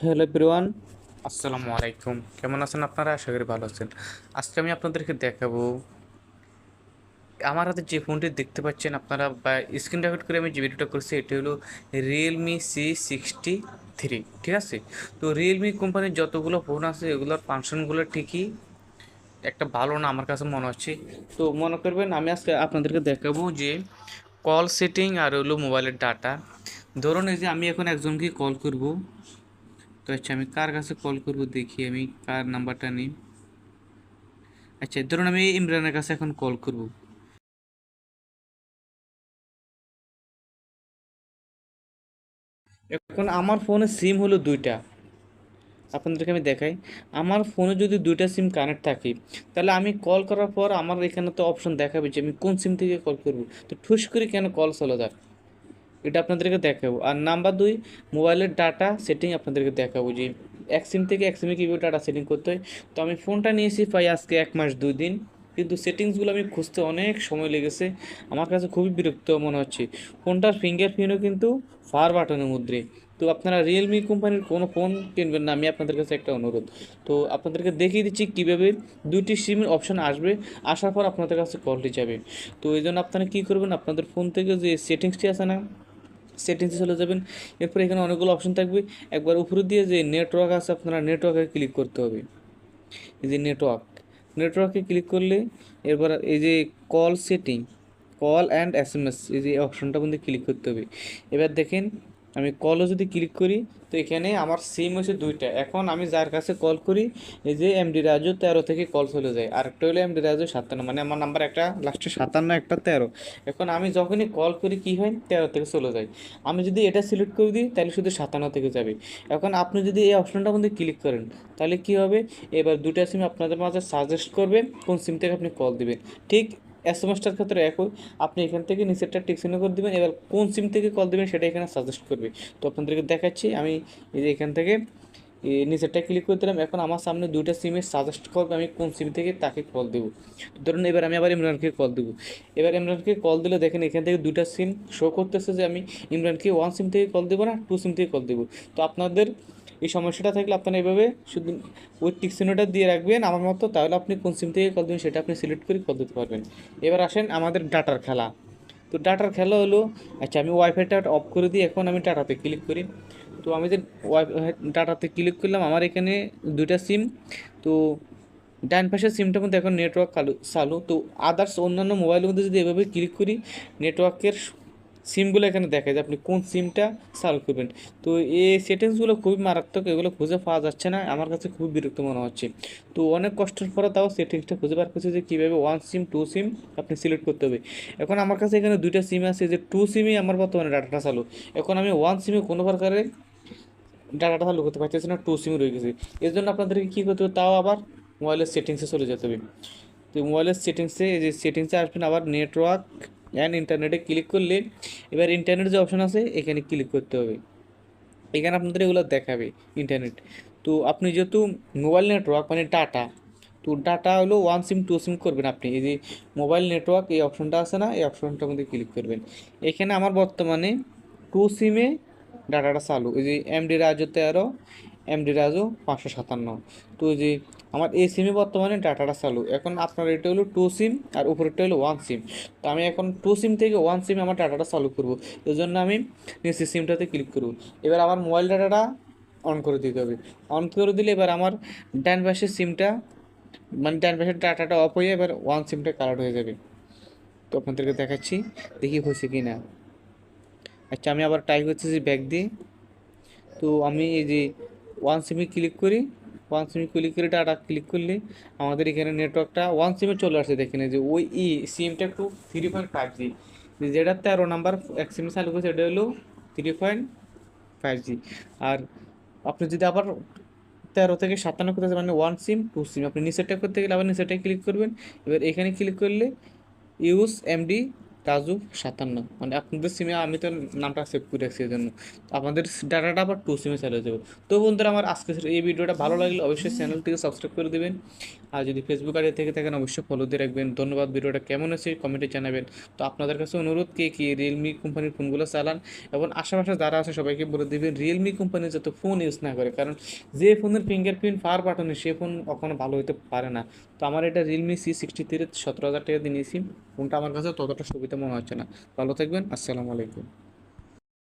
Hello everyone. আসসালামু আলাইকুম। কেমন আছেন আপনারা? আশা করি ভালো আছেন। আজকে আমি আপনাদেরকে দেখাবো, আমার হাতে যে ফোনটি দেখতে পাচ্ছেন আপনারা বা স্ক্রিন রেকর্ড করে আমি যে ভিডিওটা করছি, এটি হলো রিয়েলমি সি সিক্সটি থ্রি ঠিক আছে? তো রিয়েলমি কোম্পানির যতগুলো ফোন আছে, এগুলোর ফাংশনগুলো ঠিকই একটা ভালো না আমার কাছে মনে হচ্ছে। তো মনে করবেন, আমি আজকে আপনাদেরকে দেখাবো যে কল সেটিং আর হলো মোবাইলের ডাটা ধরুন এই যে আমি এখন একজনকে কল করব। তো আচ্ছা আমি কার কাছে কল করব দেখি, আমি কার নাম্বারটা নিই। আচ্ছা ধরুন আমি ইমরানের কাছে এখন কল করব। এখন আমার ফোনে সিম হলো দুইটা। আপনাদেরকে আমি দেখাই। আমার ফোনে যদি দুইটা সিম কানেক্ট থাকে, তাহলে আমি কল করার পর আমার এখানে তো অপশন দেখাবে যে আমি কোন সিম থেকে কল করব। তো ঠুস করে কেন কল চলে যায় এটা আপনাদেরকে দেখাবো। আর নাম্বার দুই, মোবাইলের ডাটা সেটিং আপনাদেরকে দেখাবো যে এক সিম থেকে এক সিমে কীভাবে ডাটা সেটিং করতে হয়। তো আমি ফোনটা নিয়েছি প্রায় আজকে এক মাস, দুই দিন। কিন্তু সেটিংসগুলো আমি খুঁজতে অনেক সময় লেগেছে। আমার কাছে খুবই বিরক্ত মনে হচ্ছে। ফোনটার ফিঙ্গার ফিঙ্গারপ্রিন্টও কিন্তু ফার বাটনের মধ্যে তো আপনারা রিয়েলমি কোম্পানির কোনো ফোন কিনবেন না, আমি আপনাদের কাছে একটা অনুরোধ। তো আপনাদেরকে দেখিয়ে দিচ্ছি কীভাবে দুইটি সিমের অপশান আসবে। আসার পর আপনাদের কাছে কলটি যাবে। তো এই জন্য আপনারা কী করবেন, আপনাদের ফোন থেকে যে সেটিংসটি আছে না সেটিংসে চলে যাবেন। এরপর এখানে অনেকগুলো অপশন থাকবে। একবার উপরে দিয়ে যে নেটওয়ার্ক আছে, আপনারা নেটওয়ার্কে ক্লিক করতে হবে। এই যে নেটওয়ার্ক নেটওয়ার্কে ক্লিক করলে এরপর এই যে call setting call and S M S এই যে অপশনটা মধ্যে ক্লিক করতে হবে। এবার দেখেন আমি কলও যদি ক্লিক করি, তো এখানে আমার সিম হচ্ছে দুইটা। এখন আমি যার কাছে কল করি, এই যে এমডি রাজু তেরো থেকে কল চলে যায়। আর একটা হলো এমডি রাজু সাতান্ন মানে আমার নাম্বার একটা লাস্টে সাতান্ন, একটা তেরো। এখন আমি যখনই কল করি, কী হয়? তেরো থেকে চলে যায়। আমি যদি এটা সিলেক্ট করে দিই, তাহলে শুধু সাতান্ন থেকে যাবে। এখন আপনি যদি এই অপশনটার মধ্যে ক্লিক করেন, তাহলে কী হবে? এবার দুটা সিম আপনাদের মাঝে সাজেস্ট করবে, কোন সিম থেকে আপনি কল দিবেন। ঠিক এস এম এসটার ক্ষেত্রে একই। আপনি এখান থেকে নিচেরটা টিকসিনে করে দেবেন, এবার কোন সিম থেকে কল দেবেন সেটা এখানে সাজেস্ট করবে। তো আপনাদেরকে দেখাচ্ছি, আমি এই এখান থেকে নিচেরটা ক্লিক করে দিলাম। এখন আমার সামনে দুইটা সিমে সাজেস্ট করবে আমি কোন সিম থেকে তাকে কল দেবো। ধরুন এবার আমি আবার ইমরানকে কল দেবো। এবার ইমরানকে কল দিলে দেখেন এখান থেকে দুইটা সিম শো করতেছে যে আমি ইমরানকে ওয়ান সিম থেকে কল দেবো না টু সিম থেকে কল দেবো। তো আপনাদের এই সমস্যাটা থাকলে আপনারা এভাবে শুধু ওই টিকসিনোটা দিয়ে রাখবেন আমার মতো, তাহলে আপনি কোন সিম থেকে কল দেবেন সেটা আপনি সিলেক্ট করে কল দিতে পারবেন। এবার আসেন আমাদের ডাটার খেলা। তো ডাটার খেলা হলো আচ্ছা আমি ওয়াইফাইটা অফ করে দিই, এখন আমি ডাটাতে ক্লিক করি। তো আমি যে ওয়াইফাই ডাটাতে ক্লিক করলাম, আমার এখানে দুইটা সিম। তো ডান পাশের সিমটার মধ্যে এখন নেটওয়ার্ক চালু তো আদার্স অন্যান্য মোবাইলের মধ্যে যদি এভাবে ক্লিক করি, নেটওয়ার্কের সিমগুলো এখানে দেখা যায় আপনি কোন সিমটা চালু করবেন। তো এই সেটিংসগুলো খুবই মারাত্মক, এগুলো খুঁজে পাওয়া যাচ্ছে না, আমার কাছে খুবই বিরক্ত মনে হচ্ছে। তো অনেক কষ্টের পরে তাও সেটিংসটা খুঁজে বার করছে যে কীভাবে ওয়ান সিম টু সিম আপনি সিলেক্ট করতে হবে। এখন আমার কাছে এখানে দুইটা সিম আছে যে টু সিমই আমার বর্তমানে ডাটাটা চালু। এখন আমি ওয়ান সিমে কোনো প্রকারে ডাটাটা চালু করতে পারতেছি না টু সিম রয়ে গেছে। এর জন্য আপনাদেরকে কী করতে হবে, তাও আবার মোবাইলের সেটিংসে চলে যেতে হবে। তো মোবাইলের সেটিংসে এই যে সেটিংসে আসবেন আবার নেটওয়ার্ক অ্যান্ড ইন্টারনেটে ক্লিক করলে এবার ইন্টারনেট যে অপশন আছে, এখানে ক্লিক করতে হবে। এখানে আপনাদের এগুলো দেখাবে ইন্টারনেট তো আপনি যেহেতু মোবাইল নেটওয়ার্ক মানে ডাটা তো ডাটা হলো ওয়ান সিম টু সিম করবেন আপনি। এই যে মোবাইল নেটওয়ার্ক এই অপশনটা আছে না, এই অপশনটার মধ্যে ক্লিক করবেন। এখানে আমার বর্তমানে টু সিমে ডাটাটা চালু। এই যে এমডি রাজু তেরো এমডি রাজু পাঁচশো সাতান্ন। তো এই যে আমার এই সিমে বর্তমানে ডাটাটা চালু। এখন আপনার এটা হলো টু সিম আর উপরেরটা হলো ওয়ান সিম তো আমি এখন টু সিম থেকে ওয়ান সিমে আমার ডাটাটা চালু করব। এই জন্য আমি নিচে সিমটাতে ক্লিক করব। এবার আমার মোবাইল ডাটাটা অন করে দিতে হবে। অন করে দিলে এবার আমার ডান পাশের সিমটা মানে ডান পাশের ডাটাটা অফ হয়ে এবার ওয়ান সিমটা কালার হয়ে যাবে। তো আপনাদেরকে দেখাচ্ছি, দেখি হয়েছে কি না আচ্ছা আমি আবার টাইপ হচ্ছে যে ব্যাগ দিয়ে। তো আমি এই যে ওয়ান সিমে ক্লিক করি। ওয়ান সিমে ক্লিক করে ডাটা ক্লিক করলে আমাদের এখানে নেটওয়ার্কটা ওয়ান সিমে চলে আসছে এই যে ওই ই সিমটা একটু থ্রি পয়েন্ট ফাইভ জি যেটা তেরো নাম্বার এক সিমে চালু করেছে, এটা হলো থ্রি পয়েন্ট ফাইভ জি আর আপনি যদি আবার তেরো থেকে সাতান্ন করতে মানে ওয়ান সিম টু সিম আপনি নিচেরটা করতে গেলে আবার নিচেরটায় ক্লিক করবেন। এবার এখানে ক্লিক করলে ইউজ এমডি তাজু সাতান্ন। মানে আপনাদের সিমে আমি তো নামটা সেভ করে রাখছি এই জন্য আপনাদের ডাটাটা আবার টু সিমে চালিয়ে যাব। তো বন্ধুরা, আমার আজকে এই ভিডিওটা। ভালো লাগলে অবশ্যই চ্যানেলটিকে সাবস্ক্রাইব করে দেবেন। আর যদি ফেসবুক আইডি থেকে থাকেন, অবশ্যই ফলো দিয়ে রাখবেন। ধন্যবাদ, ভিডিওটা কেমন আছে কমেন্টে জানাবেন। তো আপনাদের কাছে অনুরোধ, কে কি রিয়েলমি কোম্পানির ফোনগুলো চালান এবং আশেপাশে যারা আছে, সবাইকে বলে দেবেন রিয়েলমি কোম্পানির যাতে ফোন ইউজ না করে। কারণ যে ফোনের ফিঙ্গারপ্রিন্ট পাওয়ার বাটনে সে ফোন কখনো ভালো হতে পারে না। তো আমার এটা রিয়েলমি সি সিক্সটি থ্রি সতেরো হাজার টাকা দিয়ে নিয়েছি। ফোনটা আমার কাছে ততটা সুবিধা মনে হচ্ছে না। ভালো থাকবেন আসসালামু আলাইকুম।